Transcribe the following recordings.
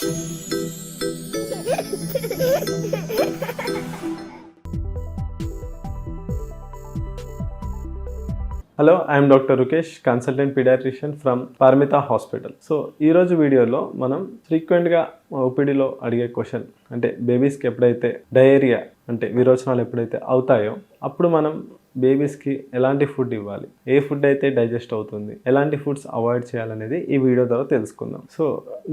Hello I'm doctor Rukesh consultant paediatrician from Parmita hospital so ఈరోజు వీడియోలో మనం ఫ్రీక్వెంట్గా ఓపీడీలో అడిగే క్వశ్చన్ అంటే బేబీస్కి ఎప్పుడైతే డయేరియా అంటే విరోచనాలు ఎప్పుడైతే అవుతాయో అప్పుడు మనం బేబీస్కి ఎలాంటి ఫుడ్ ఇవ్వాలి? ఏ ఫుడ్ అయితే డైజెస్ట్ అవుతుంది? ఎలాంటి ఫుడ్స్ అవాయిడ్ చేయాలనేది ఈ వీడియో ద్వారా తెలుసుకుందాం. సో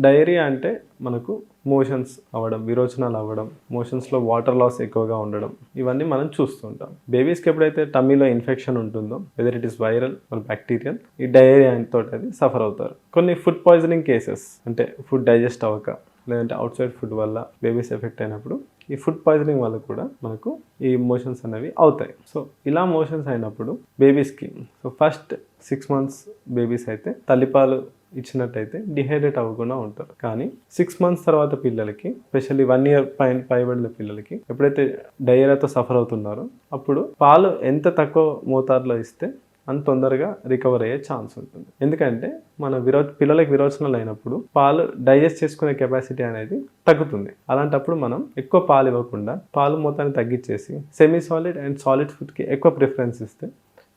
డైరీ అంటే మనకు మోషన్స్ అవ్వడం విరోచనాలు అవ్వడం మోషన్స్లో వాటర్ లాస్ ఎక్కువగా ఉండడం ఇవన్నీ మనం చూస్తుంటాం. బేబీస్కి ఎప్పుడైతే టమ్మీలో ఇన్ఫెక్షన్ ఉంటుందో whether it is viral or bacterial ఈ డైరియా తోటి అది సఫర్ అవుతారు. కొన్ని ఫుడ్ పాయిజనింగ్ కేసెస్ అంటే ఫుడ్ డైజెస్ట్ అవ్వక లేదంటే అవుట్ సైడ్ ఫుడ్ వల్ల బేబీస్ ఎఫెక్ట్ అయినప్పుడు ఈ ఫుడ్ పాయిజనింగ్ వల్ల కూడా మనకు ఈ మోషన్స్ అనేవి అవుతాయి. సో ఇలా మోషన్స్ అయినప్పుడు బేబీస్కి so first six months babies అయితే తల్లిపాలు ఇచ్చినట్టయితే డిహైడ్రేట్ అవ్వకుండా ఉంటారు. కానీ సిక్స్ మంత్స్ తర్వాత పిల్లలకి స్పెషల్లీ వన్ ఇయర్ పైన పైబడిన పిల్లలకి ఎప్పుడైతే డయేరియాతో సఫర్ అవుతున్నారో అప్పుడు పాలు ఎంత తక్కువ మోతాదులో ఇస్తే అంత తొందరగా రికవర్ అయ్యే ఛాన్స్ ఉంటుంది. ఎందుకంటే మన విరో పిల్లలకి విరోచనాలు అయినప్పుడు పాలు డైజెస్ట్ చేసుకునే కెపాసిటీ అనేది తగ్గుతుంది. అలాంటప్పుడు మనం ఎక్కువ పాలు ఇవ్వకుండా పాలు మొత్తాన్ని తగ్గించేసి సెమీ సాలిడ్ అండ్ సాలిడ్ ఫుడ్కి ఎక్కువ ప్రిఫరెన్స్ ఇస్తే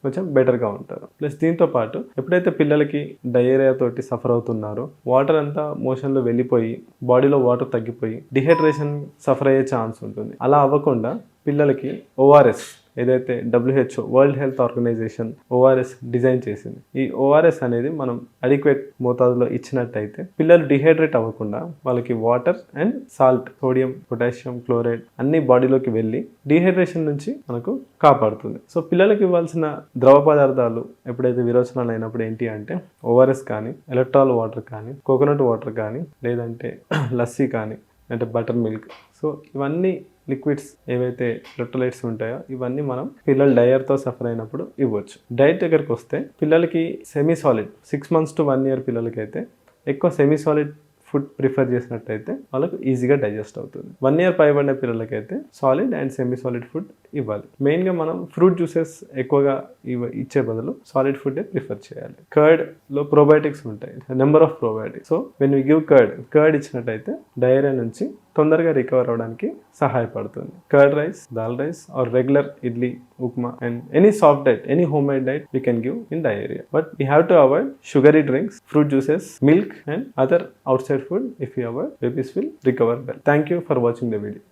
కొంచెం బెటర్గా ఉంటారు. ప్లస్ దీంతో పాటు ఎప్పుడైతే పిల్లలకి డయేరియా తోటి సఫర్ అవుతున్నారో వాటర్ అంతా మోషన్లో వెళ్ళిపోయి బాడీలో వాటర్ తగ్గిపోయి డిహైడ్రేషన్ సఫర్ అయ్యే ఛాన్స్ ఉంటుంది. అలా అవ్వకుండా పిల్లలకి ఓఆర్ఎస్ ఏదైతే WHO world health organization ORS design చేసింది. ఈ ఓఆర్ఎస్ అనేది మనం అడిక్వేట్ మోతాదులో ఇచ్చినట్టయితే పిల్లలు డిహైడ్రేట్ అవ్వకుండా వాళ్ళకి water and salt sodium potassium chloride అన్ని బాడీలోకి వెళ్ళి డిహైడ్రేషన్ నుంచి మనకు కాపాడుతుంది. సో పిల్లలకి ఇవ్వాల్సిన ద్రవ పదార్థాలు ఎప్పుడైతే విరోచనాలు అయినప్పుడు ఏంటి అంటే ఓఆర్ఎస్ కానీ ఎలక్ట్రాల్ వాటర్ కానీ కోకోనట్ వాటర్ కానీ లేదంటే లస్సీ కానీ అంటే బటర్ మిల్క్ సో ఇవన్నీ లిక్విడ్స్ ఏవైతే ఎలక్ట్రోలైట్స్ ఉంటాయో ఇవన్నీ మనం పిల్లలు డయర్తో సఫర్ అయినప్పుడు ఇవ్వచ్చు. డైట్ దగ్గరికి వస్తే పిల్లలకి semi solid six months to one year పిల్లలకి అయితే ఎక్కువ సెమీ సాలిడ్ ఫుడ్ ప్రిఫర్ చేసినట్టయితే వాళ్ళకు ఈజీగా డైజెస్ట్ అవుతుంది. వన్ ఇయర్ పైబడిన పిల్లలకైతే solid and semi solid food ఇవ్వాలి. మెయిన్గా మనం ఫ్రూట్ జ్యూసెస్ ఎక్కువగా ఇవ ఇచ్చే బదులు సాలిడ్ ఫుడ్ ప్రిఫర్ చేయాలి. కర్డ్లో ప్రోబయోటిక్స్ ఉంటాయి. Number of probiotics so when you give curd curd ఇచ్చినట్టయితే డైరియా నుంచి తొందరగా రికవర్ అవడానికి సహాయపడుతుంది. Curd rice dal rice or regular idli upma and any soft diet any homemade diet we can give in diarrhoea but we have to avoid sugary drinks fruit juices milk and other outside food if you avoid babies will recover well. Thank you for watching the video